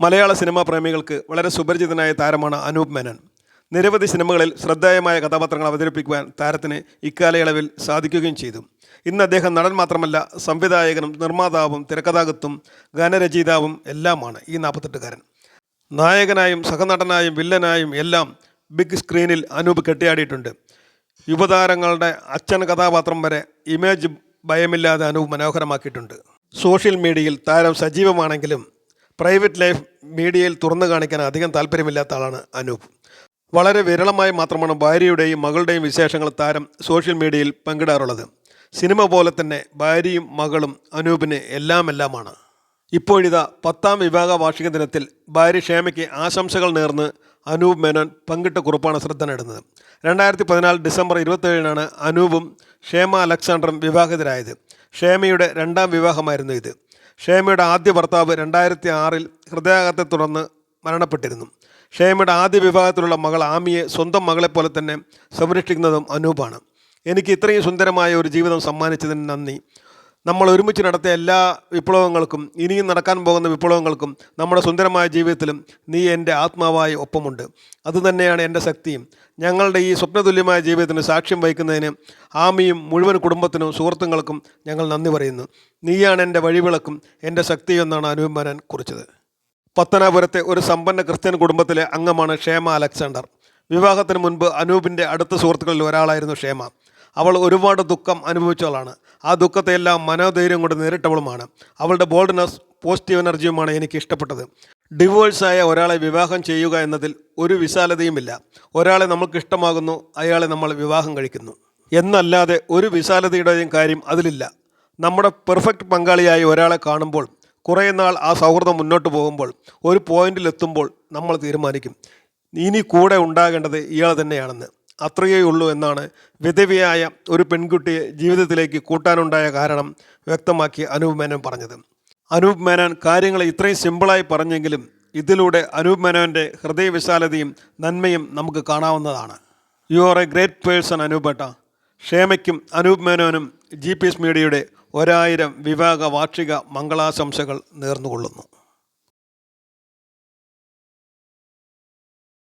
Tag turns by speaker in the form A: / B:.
A: മലയാള cinema പ്രേമികൾക്ക് വളരെ സുപരിചിതനായ താരമാണ് അനൂപ് മേനൻ. നിരവധി സിനിമകളിൽ ശ്രദ്ധേയമായ കഥാപാത്രങ്ങൾ അവതരിപ്പിക്കുവാൻ താരത്തിന് ഇക്കാലയളവിൽ സാധിക്കുകയും ചെയ്തു. ഇന്ന് അദ്ദേഹം നടൻ മാത്രമല്ല സംവിധായകനും നിർമ്മാതാവും തിരക്കഥാകൃത്തും ഗാനരചയിതാവും എല്ലാമാണ് ഈ നാൽപ്പത്തെട്ടുകാരൻ. നായകനായും സഹനടനായും വില്ലനായും എല്ലാം ബിഗ് സ്ക്രീനിൽ അനൂപ് കെട്ടിയാടിയിട്ടുണ്ട്. യുവതാരങ്ങളുടെ അച്ഛൻ കഥാപാത്രം വരെ ഇമേജ് ഭയമില്ലാതെ അനൂപ് മനോഹരമാക്കിയിട്ടുണ്ട്. സോഷ്യൽ മീഡിയയിൽ താരം സജീവമാണെങ്കിലും പ്രൈവറ്റ് ലൈഫ് മീഡിയയിൽ തുറന്നു കാണിക്കാൻ അധികം താല്പര്യമില്ലാത്ത ആളാണ് അനൂപ്. വളരെ വിരളമായി മാത്രമാണ് ഭാര്യയുടെയും മകളുടെയും വിശേഷങ്ങൾ താരം സോഷ്യൽ മീഡിയയിൽ പങ്കിടാറുള്ളത്. സിനിമ പോലെ തന്നെ ഭാര്യയും മകളും അനൂപിന് എല്ലാം എല്ലാമാണ് ഇപ്പോഴിതാ പത്താം വിവാഹ വാർഷിക ദിനത്തിൽ ഭാര്യ ക്ഷേമയ്ക്ക് ആശംസകൾ നേർന്ന് അനൂപ് മേനോൻ പങ്കിട്ട കുറിപ്പാണ് ശ്രദ്ധ നേടുന്നത്. രണ്ടായിരത്തി പതിനാല് ഡിസംബർ ഇരുപത്തേഴിനാണ് അനൂപും ക്ഷേമ അലക്സാണ്ടറും വിവാഹിതരായത്. ക്ഷേമയുടെ രണ്ടാം വിവാഹമായിരുന്നു ഇത്. ക്ഷേമയുടെ ആദ്യ ഭർത്താവ് രണ്ടായിരത്തി ആറിൽ ഹൃദയാഘാതത്തെ തുടർന്ന് മരണപ്പെട്ടിരുന്നു. ഷേമയുടെ ആദ്യ വിഭാഗത്തിലുള്ള മകൾ ആമിയെ സ്വന്തം മകളെപ്പോലെ തന്നെ സംരക്ഷിക്കുന്നതും അനൂപാണ്. എനിക്ക് ഇത്രയും സുന്ദരമായ ഒരു ജീവിതം സമ്മാനിച്ചതിന് നന്ദി. നമ്മൾ ഒരുമിച്ച് നടത്തിയ എല്ലാ വിപ്ലവങ്ങൾക്കും ഇനിയും നടക്കാൻ പോകുന്ന വിപ്ലവങ്ങൾക്കും നമ്മുടെ സുന്ദരമായ ജീവിതത്തിലും നീ എന്റെ ആത്മാവായി ഒപ്പമുണ്ട്. അതുതന്നെയാണ് എന്റെ ശക്തിയും. ഞങ്ങളുടെ ഈ സ്വപ്നതുല്യമായ ജീവിതത്തിന് സാക്ഷ്യം വഹിക്കുന്നതിന് ആമിയും മുഴുവൻ കുടുംബത്തിനും സുഹൃത്തുക്കൾക്കും ഞങ്ങൾ നന്ദി പറയുന്നു. നീയാണ് എന്റെ വഴിവിളക്കും എന്റെ ശക്തിയും എന്നാണ് അനുപമനൻ കുറിച്ചത്. പത്തനാപുരത്തെ ഒരു സമ്പന്ന ക്രിസ്ത്യൻ കുടുംബത്തിലെ അംഗമാണ് ക്ഷേമ അലക്സാണ്ടർ. വിവാഹത്തിന് മുൻപ് അനൂപിന്റെ അടുത്ത സുഹൃത്തുക്കളിൽ ഒരാളായിരുന്നു ക്ഷേമ. അവൾ ഒരുപാട് ദുഃഖം അനുഭവിച്ചവളാണ്. ആ ദുഃഖത്തെയെല്ലാം മനോധൈര്യം കൊണ്ട് നേരിട്ടവളുമാണ്. അവളുടെ ബോൾഡ്നെസ് പോസിറ്റീവ് എനർജിയുമാണ് എനിക്ക് ഇഷ്ടപ്പെട്ടത്. ഡിവോഴ്സായ ഒരാളെ വിവാഹം ചെയ്യുക എന്നതിൽ ഒരു വിശാലതയുമില്ല. ഒരാളെ നമുക്ക് ഇഷ്ടമാകുന്നു അയാളെ നമ്മൾ വിവാഹം കഴിക്കുന്നു. എന്നല്ലാതെ ഒരു വിശാലതയുടെയും കാര്യം അതിലില്ല. നമ്മുടെ പെർഫെക്റ്റ് പങ്കാളിയായി ഒരാളെ കാണുമ്പോൾ കുറേ നാൾ ആ സൗഹൃദം മുന്നോട്ട് പോകുമ്പോൾ ഒരു പോയിന്റിലെത്തുമ്പോൾ നമ്മൾ തീരുമാനിക്കും. ഇനി കൂടെ ഉണ്ടാകേണ്ടത് ഇയാൾ തന്നെയാണെന്ന്. അത്രയേ ഉള്ളൂ എന്നാണ് വിധവയായ ഒരു പെൺകുട്ടിയെ ജീവിതത്തിലേക്ക് കൂട്ടാനുണ്ടായ കാരണം വ്യക്തമാക്കി അനൂപ് മേനോൻ പറഞ്ഞത്. അനൂപ് മേനോൻ കാര്യങ്ങൾ ഇത്രയും സിമ്പിളായി പറഞ്ഞെങ്കിലും ഇതിലൂടെ അനൂപ് മേനോന്റെ ഹൃദയവിശാലതയും നന്മയും നമുക്ക് കാണാവുന്നതാണ്. You are a great person അനൂപേട്ട. ക്ഷേമയ്ക്കും അനൂപ് മേനോനും ജി പി എസ് മീഡിയയുടെ ഒരായിരം വിവാഹ വാർഷിക മംഗളാശംസകൾ നേർന്നുകൊള്ളുന്നു.